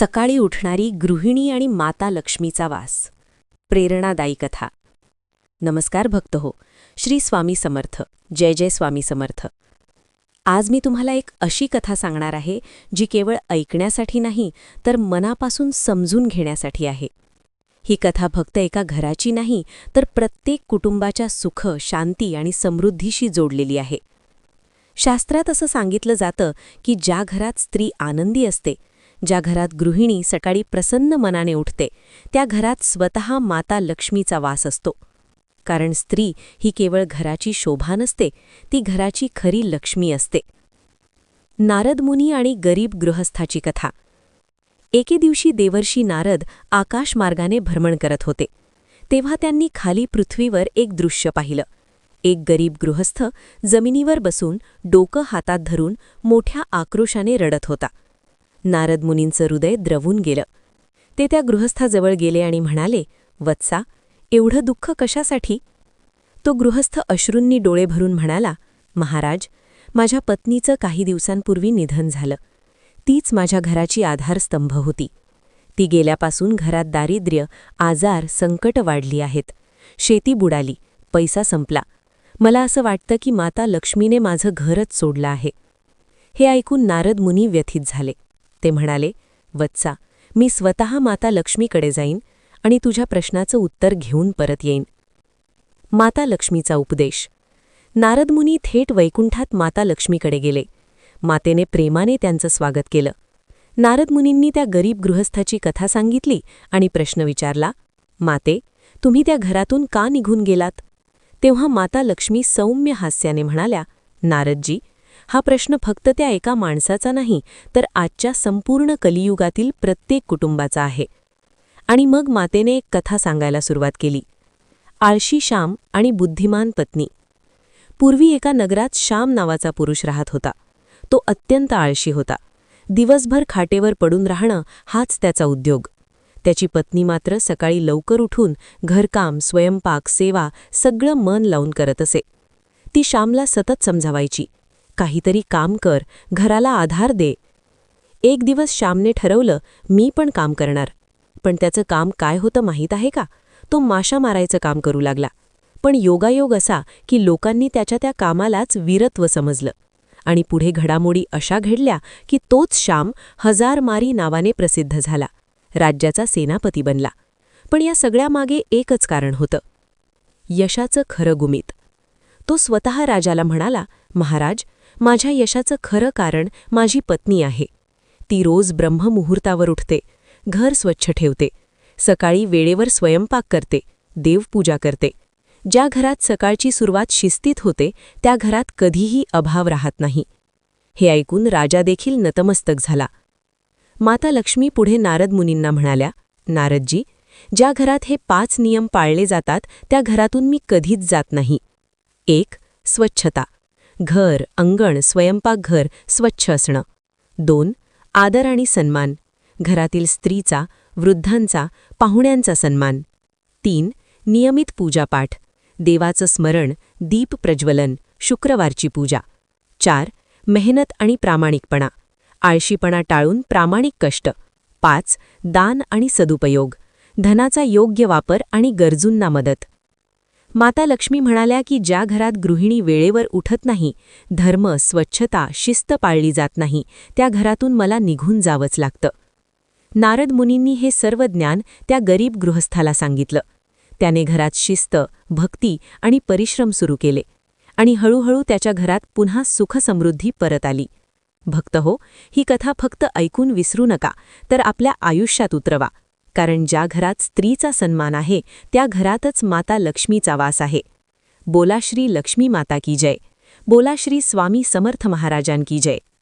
सकाळी उठणारी गृहिणी आणि माता लक्ष्मीचा वास. प्रेरणादायी कथा. नमस्कार भक्त हो. श्री स्वामी समर्थ. जय जय स्वामी समर्थ. आज मी तुम्हाला एक अशी कथा सांगणार आहे जी केवळ ऐकण्यासाठी नाही तर मनापासून समजून घेण्यासाठी आहे. ही कथा फक्त एका घराची नाही तर प्रत्येक कुटुंबाच्या सुख शांती आणि समृद्धीशी जोडलेली आहे. शास्त्रात असं सांगितलं जातं की ज्या घरात स्त्री आनंदी असते ज्या घरात गृहिणी सकाळी प्रसन्न मनाने उठते त्या घरात स्वतः माता लक्ष्मीचा वास असतो. कारण स्त्री ही केवळ घराची शोभा नसते ती घराची खरी लक्ष्मी असते. नारद मुनी आणि गरीब गृहस्थाची कथा. एके दिवशी देवर्षी नारद आकाशमार्गाने भ्रमण करत होते. तेव्हा त्यांनी खाली पृथ्वीवर एक दृश्य पाहिलं. एक गरीब गृहस्थ जमिनीवर बसून डोकं हातात धरून मोठ्या आक्रोशाने रडत होता. नारद मुनींचं हृदय द्रवून गेलं. ते त्या गृहस्थाजवळ गेले आणि म्हणाले वत्सा एवढं दुःख कशासाठी? तो गृहस्थ अश्रूंनी डोळे भरून म्हणाला महाराज माझ्या पत्नीचं काही दिवसांपूर्वी निधन झालं. तीच माझ्या घराची आधारस्तंभ होती. ती गेल्यापासून घरात दारिद्र्य आजार संकट वाढली आहेत. शेती बुडाली पैसा संपला. मला असं वाटतं की माता लक्ष्मीने माझं घरच सोडलं आहे. हे ऐकून नारद मुनी व्यथित झाले. ते म्हणाले वत्सा मी स्वतः माता लक्ष्मीकडे जाईन आणि तुझ्या प्रश्नाचं उत्तर घेऊन परत येईन. माता लक्ष्मीचा उपदेश. नारदमुनी थेट वैकुंठात माता लक्ष्मीकडे गेले. मातेने प्रेमाने त्यांचं स्वागत केलं. नारदमुनींनी त्या गरीब गृहस्थाची कथा सांगितली आणि प्रश्न विचारला माते तुम्ही त्या घरातून का निघून गेलात? तेव्हा माता लक्ष्मी सौम्य हास्याने म्हणाल्या नारदजी हा प्रश्न फक्त त्या एका माणसाचा नाही तर आजच्या संपूर्ण कलियुगातील प्रत्येक कुटुंबाचा आहे. आणि मग मातेने एक कथा सांगायला सुरुवात केली. आळशी श्याम आणि बुद्धिमान पत्नी. पूर्वी एका नगरात श्याम नावाचा पुरुष राहत होता. तो अत्यंत आळशी होता. दिवसभर खाटेवर पडून राहणं हाच त्याचा उद्योग. त्याची पत्नी मात्र सकाळी लवकर उठून घरकाम स्वयंपाक सेवा सगळं मन लावून करत असे. ती श्यामला सतत समजावायची. काहीतरी काम कर घराला आधार दे. एक दिवस श्यामने ठरवलं मी पण काम करणार. पण त्याचं काम काय होतं माहीत आहे का? तो माशा मारायचं काम करू लागला. पण योगायोग असा की लोकांनी त्याच्या त्या कामालाच वीरत्व समजलं. आणि पुढे घडामोडी अशा घडल्या की तोच श्याम हजार मारी नावाने प्रसिद्ध झाला. राज्याचा सेनापती बनला. पण या सगळ्यामागे एकच कारण होतं. यशाचं खरं गुमित. तो स्वतः राजाला म्हणाला महाराज माझ्या यशाचं खरं कारण माझी पत्नी आहे. ती रोज ब्रह्ममुहूर्तावर उठते घर स्वच्छ ठेवते सकाळी वेळेवर स्वयंपाक करते देवपूजा करते. ज्या घरात सकाळची सुरुवात शिस्तीत होते त्या घरात कधीही अभाव राहत नाही. हे ऐकून राजा देखील नतमस्तक झाला. माता लक्ष्मी पुढे नारद मुनींना म्हणाल्या नारदजी ज्या घरात हे पाच नियम पाळले जातात त्या घरातून मी कधीच जात नाही. एक स्वच्छता. घर अंगण स्वयंपाकघर स्वच्छ असणं. दोन आदर आणि सन्मान. घरातील स्त्रीचा वृद्धांचा पाहुण्यांचा सन्मान. तीन नियमित पूजापाठ. देवाचं स्मरण दीप प्रज्वलन शुक्रवारची पूजा. चार मेहनत आणि प्रामाणिकपणा. आळशीपणा टाळून प्रामाणिक कष्ट. पाच दान आणि सदुपयोग. धनाचा योग्य वापर आणि गरजूंना मदत. माता लक्ष्मी म्हणाल्या की ज्या घरात गृहिणी वेळेवर उठत नाही धर्म स्वच्छता शिस्त पाळली जात नाही त्या घरातून मला निघून जावंच लागतं. नारद मुनींनी हे सर्व ज्ञान त्या गरीब गृहस्थाला सांगितलं. त्याने घरात शिस्त भक्ती आणि परिश्रम सुरू केले आणि हळूहळू त्याच्या घरात पुन्हा सुखसमृद्धी परत आली. भक्त हो ही कथा फक्त ऐकून विसरू नका तर आपल्या आयुष्यात उतरवा. कारण ज्या घरात स्त्रीचा सन्मान आहे त्या घरातच माता लक्ष्मीचा वास आहे. बोला श्री लक्ष्मी माता की जय. बोला श्री स्वामी समर्थ महाराजांकी जय.